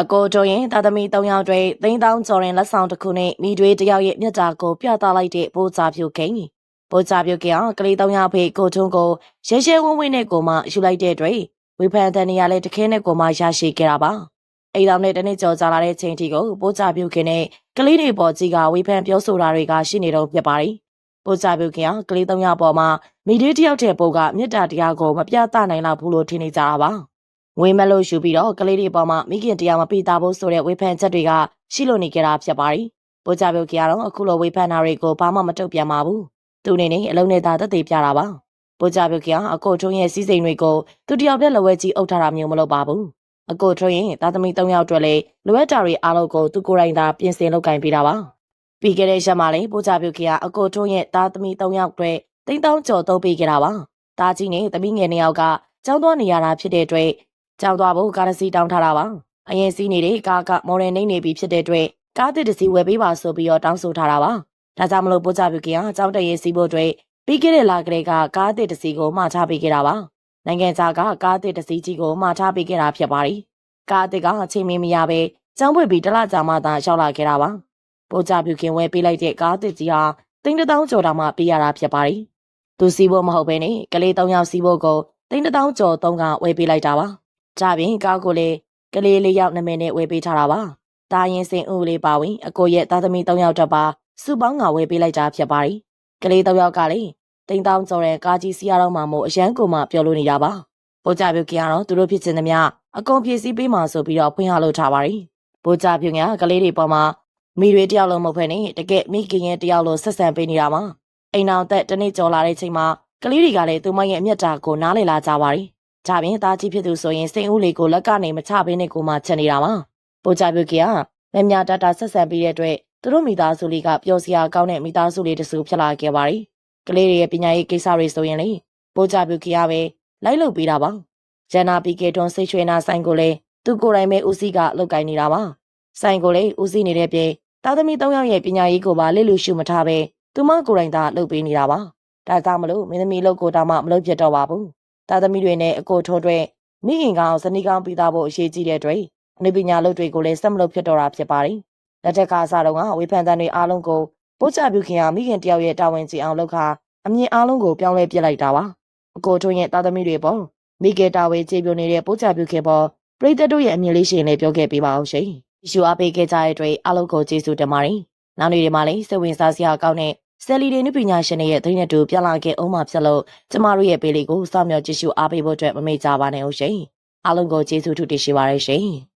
အကိုတို့ရင်တာသမီ၃ယောက်တွေသိန်းတောင်းကျော်ရင်လက်ဆောင်တစ်ခုနဲ့မိတွေတယောက်ရဲ့မြတ်တာကိုပြသလိုက်တဲ့ပိုးစာပြုကိန်းပိုးစာပြုကိန်းကကလေး၃ယောက်ဖေးကိုထုံးကိုရဲရဲဝင်းဝင်းနဲ့ကိုမှယူလိုက်တဲ့အတွက်ဝေဖန်တဲ့နေရာလဲတခဲနဲ့ကိုမှရရှိခဲ့တာပါအိမ်တော်နဲ့တနေ့ကျော်ကြာလာတဲ့ချိန်ထိကိုပိုးစာပြုကိန်းနဲ့ကလေးတွေပေါ်ကြီးကဝေဖန်ပြောဆိုတာတွေကရှိနေတော့ဖြစ်ပါတယ်ပိုးစာပြုကိန်းကကလေး၃ယောက်ပေါ်မှာမိတွေတယောက်တဲ့ပိုးကမြတ်တာတရားကိုမပြသနိုင်တော့ဘူးလို့ထင်နေကြတာပါ ဝေမလို့ယူပြီးတော့ကလေးတွေပေါ်မှာမိခင်တရားမပေးတာဖို့ဆိုတဲ့ဝေဖန်ချက်တွေကရှိလို့နေကြတာဖြစ်ပါတယ်။ပိုကြပြုတ်ကတော့အခုလိုဝေဖန်တာတွေကိုဘာမှမတုတ်ပြန်ပါဘူး။သူအနေနဲ့အလုံးနဲ့သာသက်သေပြတာပါ။ပိုကြပြုတ်ကအကိုထုံးရဲ့စီးစိမ်တွေကိုသူတယောက်တည်းလက်ဝဲကြီးအုပ်ထားတာမျိုးမလုပ်ပါဘူး။အကိုထုံးရဲ့သားသမီး၃ယောက်အတွက်လည်းလိုအပ်တာတွေအားလုံးကိုသူကိုယ်တိုင်သာပြင်ဆင်လုပ်ကင်ပေးတာပါ။ပြီးခဲ့တဲ့ရက်မှာလည်းပိုကြပြုတ်ကအကိုထုံးရဲ့သားသမီး၃ယောက်အတွက်တိန်းတောင်းကြော်သုံးပေးခဲ့တာပါ။သားကြီးနဲ့သမီးငယ်နှစ်ယောက်ကကျောင်းသွားနေရတာဖြစ်တဲ့အတွက် ကြောက်သွားဖို့ကားတစ်စီးတောင်းထားတာပါအရင်စီးနေတဲ့ကားကမော်ဒယ်နေနေပြီဖြစ်တဲ့အတွက်ကားတစ်တစ်စီးဝယ်ပေးပါဆိုပြီးတော့တောင်းဆိုထားတာပါဒါကြောင့်မလို့ပို့ချပြုခင်ကကြောက်တရင်စီးဖို့အတွက်ပြီးခဲ့တဲ့လကလေးကကားတစ်တစ်စီးကိုမှာချပေးခဲ့တာပါနိုင်ငံခြားကကားတစ်တစ်စီးကြီးကိုမှာချပေးခဲ့တာဖြစ်ပါတယ်ကားတစ်ကအချိန်မီမရပဲကျောင်းပွေပြီးတလကြာမှသာရောက်လာခဲ့တာပါပို့ချပြုခင်ဝယ်ပေးလိုက်တဲ့ကားတစ်ကြီးဟာတင်းတောင်းကျော်တာမှပေးရတာဖြစ်ပါတယ်သူစီးဖို့မဟုတ်ဘဲနဲ့ကလေး၃ယောက်စီးဖို့ကိုတင်းတောင်းကျော်သုံးကဝယ်ပေးလိုက်တာပါ ကြပြင်ကားကိုလေကလေးလေးယောက်နာမည်နဲ့ဝယ်ပေးထားတာပါ။တာရင်စင်ဦးလေးပါဝင်အကိုရဲ့သားသမီး၃ယောက်တက်ပါစုပေါင်းကဝယ်ပေးလိုက်တာဖြစ်ပါတယ်။ကလေး၃ယောက်ကလေတိန်တောင်းကျော်တဲ့ကားကြီးစီးရတော့မှမို့အရန်ကိုမှပြောလို့နေတာပါ။ပိုကြပြုတ်ကြီးကတော့သူတို့ဖြစ်ချင်သမျှအကုန်ဖြည့်ဆည်းပေးမှဆိုပြီးတော့ဖွင့်ရလို့ထားပါတယ်။ပိုကြပြုတ်ကကလေးတွေပေါ်မှာမိတွေတယောက်လုံးမဟုတ်ဖ ೇನೆ တကယ်မိခင်ရဲ့တယောက်လုံးဆက်ဆံပေးနေတာပါ။အိမ်အောင်သက်တနေ့ကျော်လာတဲ့ချိန်မှာကလေးတွေကလည်းသူမရဲ့အမျက်တာကိုနားလည်လာကြပါတယ်။ ကြပြင်သားကြီးဖြစ်သူဆိုရင်စိန်ဦးလေးကိုလက်ကနေမချဘဲနဲ့ကိုမှချက်နေတာပါ။ပိုကြပြုတ်ကမမြတာတာဆက်ဆံပြီးတဲ့အတွက်သူတို့မိသားစုလေးကပျော်စရာကောင်းတဲ့မိသားစုလေးတစ်စုဖြစ်လာခဲ့ပါတယ်။ကလေးတွေရဲ့ပညာရေးကိစ္စတွေဆိုရင်လေပိုကြပြုတ်ကပဲလိုက်လုပ်ပေးတာပါ။ဂျန်နာပီကေတွန်စိတ်ချွေနာဆိုင်ကိုလည်းသူကိုယ်တိုင်ပဲဦးစီးကလုပ်ကိုင်နေတာပါ။ဆိုင်ကိုလည်းဦးစီးနေတဲ့ပြင်သားသမီး၃ယောက်ရဲ့ပညာရေးကိုပါလက်လူရှုမထားပဲသူမကိုယ်တိုင်သာလုပ်ပေးနေတာပါ။ဒါကြောင့်မလို့မင်းသမီးလုပ်ကိုတောင်မှမလုပ်ဖြစ်တော့ပါဘူး။ သားသမီးတွေနဲ့အကိုထုံးတွေမိခင်ကောင်ဇနီးကောင်ပြီးသားဖို့အရေးကြီးတဲ့အတွက်အနုပညာလုပ်တွေကိုလည်းဆက်မလုပ်ဖြစ်တော့တာဖြစ်ပါတယ်။လက်ထက်ကစားတော့ကဝေဖန်တန်တွေအားလုံးကိုပို့ချပြုခင်ဟာမိခင်တယောက်ရဲ့တာဝန်ကြီးအောင်လုပ်ခါအမြင်အားလုံးကိုပြောင်းလဲပြစ်လိုက်တာပါ။အကိုထုံးရဲ့သားသမီးတွေပေါ့မိကေတာဝေခြေပြုံနေတဲ့ပို့ချပြုခင်ပေါ်ပရိသတ်တို့ရဲ့အမြင်လေးရှင်လေးပြောခဲ့ပေးပါအောင်ရှင်။ရှူအားပေးခဲ့ကြတဲ့အတွက်အားလုံးကိုကျေးဇူးတင်ပါတယ်။နောက်နေ့ဒီမှာလည်းစိတ်ဝင်စားစရာကောင်းတဲ့ ဆယ်လီတွေနုပညာရှင်တွေရဲ့သတင်းတူပြလာခဲ့အောင်မှဖြစ်လို့ကျမတို့ရဲ့ပေးလေးကိုစောင့်မျှော်ကြည့်ရှုအားပေးဖို့အတွက်မမေ့ကြပါနဲ့ဦးရှင်။အားလုံးကိုကျေးဇူးထူးတင်ရှိပါရရှင်။